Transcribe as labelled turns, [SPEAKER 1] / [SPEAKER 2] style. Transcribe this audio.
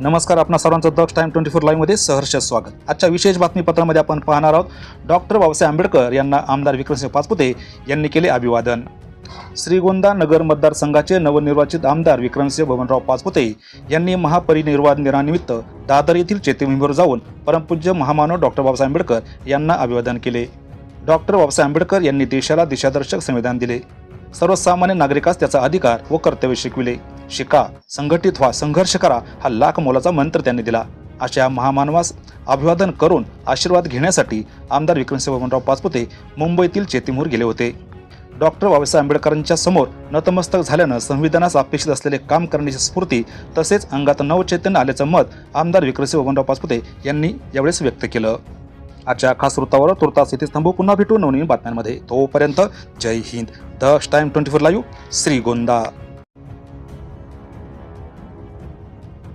[SPEAKER 1] नमस्कार आपणा सर्वांचं दक्ष टाइम ट्वेंटी फोर लाईव्हमध्ये सहर्ष स्वागत. आजच्या विशेष बातमीपत्रामध्ये आपण पाहणार आहोत डॉक्टर बाबासाहेब आंबेडकर यांना आमदार विक्रमसिंह पाचपुते यांनी केले अभिवादन. श्रीगोंदा नगर मतदारसंघाचे नवनिर्वाचित आमदार विक्रमसिंह भवनराव पाचपुते यांनी महापरिनिर्वाण दिनानिमित्त दादर येथील चैत्यभूमीवर जाऊन परमपूज्य महामानव डॉक्टर बाबासाहेब आंबेडकर यांना अभिवादन केले. डॉक्टर बाबासाहेब आंबेडकर यांनी देशाला दिशादर्शक संविधान दिले. सर्वसामान्य नागरिकास त्याचा अधिकार व कर्तव्य शिकविले. शिका संघटित व्हा संघर्ष करा हा लाख मोलाचा मंत्र त्यांनी दिला. अशा महामानवास अभिवादन करून आशीर्वाद घेण्यासाठी आमदार विक्रमसिंह बबनराव पाचपुते मुंबईतील चेतीमूर गेले होते. डॉक्टर बाबासाहेब आंबेडकरांच्या समोर नतमस्तक झाल्यानं संविधानास अपेक्षित असलेले काम करण्याची स्फूर्ती तसेच अंगात नवचैतन्य आल्याचं मत आमदार विक्रमसिंह बबनराव पाचपुते यांनी यावेळेस व्यक्त केलं. आजच्या खास वृत्तावर तुर्तास इथे थांबू पुन्हा भेटू नवनवीन बातम्यांमध्ये. तोपर्यंत Jai Hind. The time twenty four live Shrigonda.